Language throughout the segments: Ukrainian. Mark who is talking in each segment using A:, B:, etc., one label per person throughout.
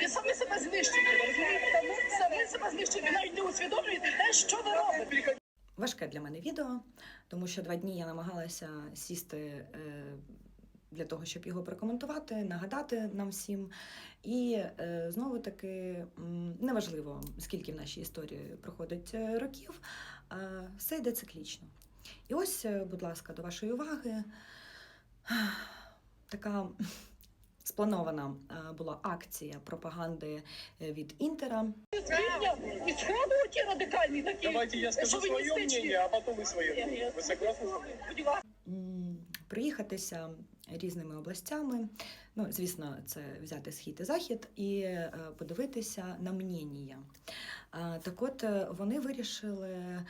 A: він саме себе знищує, розумієте? Саме себе знищує, ви навіть не усвідомлюєте те, що ви робите.
B: Важке для мене відео, тому що два дні я намагалася сісти е, для того, щоб його прокоментувати, нагадати нам всім. І е, знову таки неважливо, скільки в нашій історії проходить е, років, все йде циклічно. І ось, будь ласка, до вашої уваги така спланована е, була акція пропаганди е, від Інтера.
A: Звільня і сходу ті радикальні такі.
C: Давайте я скажу свое
A: шовіністичні.
C: мнение, а потом вы свое. Вы согласны? со мной?
A: Будь ласка.
B: м, проїхатися різними областями. Ну, звісно, це взяти схід і захід і е, подивитися на мнення. Е, Так от е, вони вирішили е,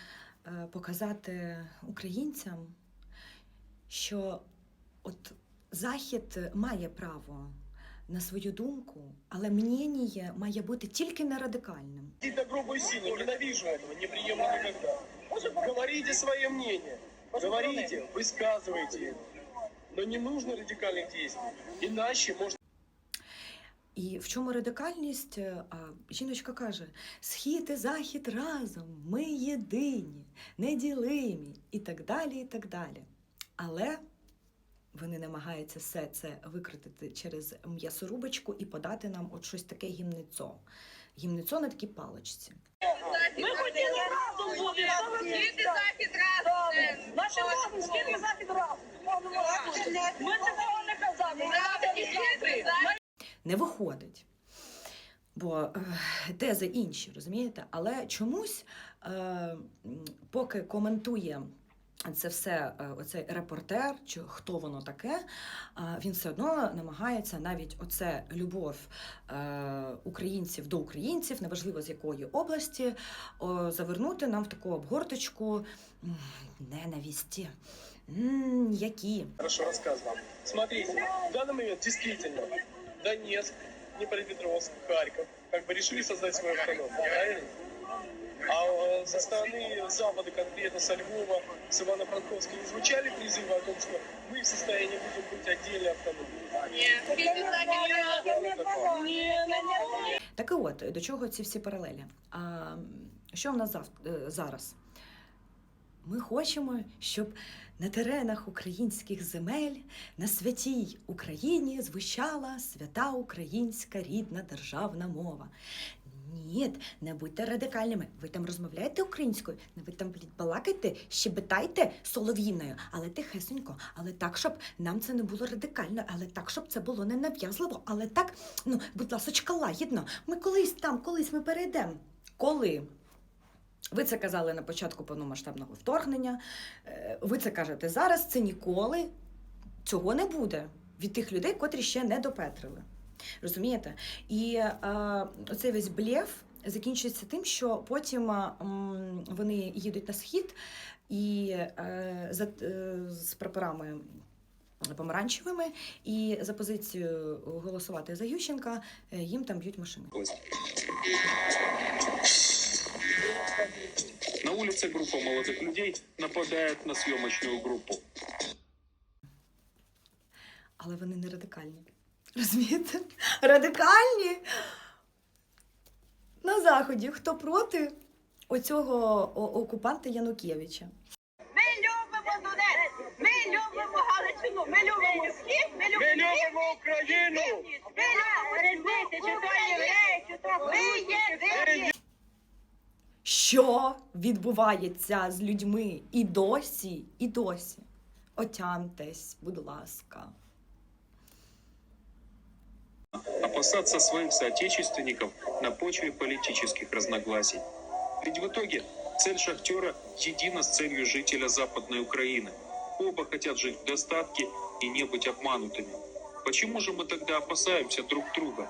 B: показати українцям, що от Захід має право на свою думку, але мнення має бути тільки не радикальним.
C: Какие-то грубые силы, ненавижу этого, не приемлю никогда. Говорите свое мнение, говорите, высказывайте его. Но не нужно радикальных действий, иначе можно
B: І в чому радикальність? Е, А жіночка каже: схід і захід разом, ми єдині, неділимі, і так далі, і так далі. Але вони намагаються все це викрутити через м'ясорубочку і подати нам от щось таке гімницо. Гімницо на такій паличці.
A: Ми хотіли разом бути.
D: Схід захід разом.
A: Наші мови, схід захід разом. Ми такого не казали.
B: Не виходить. Бо е, тези інші, розумієте? Але чомусь, е, поки коментує це все, е, оцей репортер, чи хто воно таке, е, він все одно намагається навіть оце любов е, українців до українців, неважливо з якої області, о, завернути нам в таку обгорточку м, ненависті. М, які.
C: Хорошо, рассказывал. Смотрите, в данный момент действительно Донецк, Днепропетровск, Харьков как бы решили создать свою автономию, правильно? А э, со стороны Запада, конкретно со Львова, с Ивано-Франковска, не звучали призывы о том, что мы в состоянии будем быть отдельной автономией?
D: Ні, схід і захід разом.
A: Ні, не, не.
B: Так і от, до чого ці всі паралелі? А, м, що в нас зав... е, зараз? Ми хочемо, щоб на теренах українських земель на святій Україні звучала свята українська рідна державна мова. Ні, не будьте радикальними. Ви там розмовляєте українською, не ви там балакайте, щебетайте солов'їною, але тихесенько, але так, щоб нам це не було радикально, але так, щоб це було не нав'язливо, але так, ну, будь ласочка, лагідно. Ми колись там, колись ми перейдемо. Коли? Ви це казали на початку повномасштабного вторгнення. е, Ви це кажете зараз. Це ніколи цього не буде від тих людей, котрі ще не допетрили. Розумієте? І е, оцей весь блєф закінчується тим, що потім е, вони їдуть на схід і е, за, е, з прапорами помаранчевими, і за позицію голосувати за Ющенка е, їм там б'ють машини.
E: На улице группа молодых людей нападает на съемочную группу.
B: Але вони не радикальні. Розумієте? Радикальні на заході. Хто проти оцього окупанта Янукевича?
D: Ми любимо Донецьк, ми любимо Галичину, ми любимо схід, ми любимо
C: любим Украину!
D: Ми любимо різниці, чи то євреї, чи то ми єдині.
B: Що відбувається з людьми і досі, і досі? Отямтесь, будь ласка.
E: Опасаться своих соотечественников на почве политических разногласий. Ведь в итоге цель шахтера едина с целью жителя Западной Украины. Оба хотят жить в достатке и не быть обманутыми. Почему же мы тогда опасаемся друг друга?